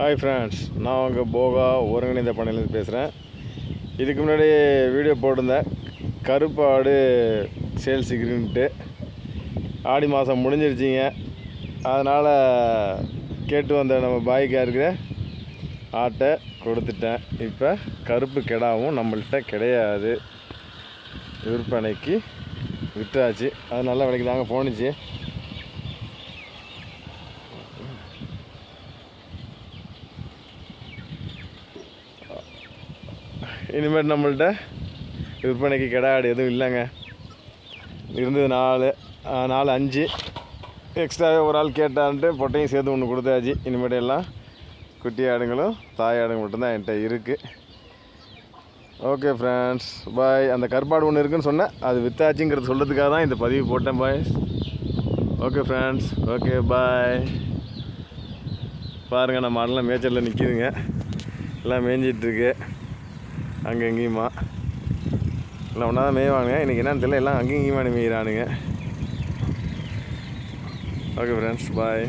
Hi friends நான் உங்கள் போகா ஒருங்கிணைந்த பண்ணையிலேருந்து பேசுகிறேன் இதுக்கு முன்னாடி வீடியோ போட்டிருந்தேன். கருப்பு ஆடு கிரீன்ட்டு ஆடி மாதம் முடிஞ்சிருச்சிங்க. அதனால் கேட்டு வந்த நம்ம பாய்க்காக இருக்கிற ஆட்டை கொடுத்துட்டேன். இப்போ கருப்பு கிடாவும் நம்மள்கிட்ட கிடையாது. விற்பனைக்கு விற்றாச்சு. அது நல்ல விலைக்கு தாங்க போணுச்சு. இனிமேல் நம்மள்கிட்ட விற்பனைக்கு கிடா ஆடு எதுவும் இல்லைங்க. இருந்தது நாலு நாலு அஞ்சு. எக்ஸ்ட்ராவே ஒரு ஆள் கேட்டான்ட்டு பொட்டையும் சேர்த்து ஒன்று கொடுத்தாச்சு. இனிமேட்டு எல்லாம் குட்டி ஆடுங்களும் தாய் ஆடுங்க மட்டும்தான் என்கிட்ட இருக்குது ஓகே ஃப்ரெண்ட்ஸ் பாய் அந்த கருப்பாடு ஒன்று இருக்குன்னு சொன்னேன் அது வித்தாச்சுங்கிறது சொல்கிறதுக்காக தான் இந்த பதிவு போட்டேன் bye okay friends okay bye பாருங்கள் நம்ம மாடெல்லாம் மேய்ச்சலில் நிற்கிதுங்க எல்லாம் மேய்ஞ்சிட்ருக்கு அங்கே எங்கேயுமா எல்லாம் ஒன்றா தான் மேய்வானுங்க இன்றைக்கி என்னன்னு தெரியல. எல்லாம் அங்கேயும் இங்கேயுமா மேய்கிறானுங்க ஓகே ஃப்ரெண்ட்ஸ் பாய்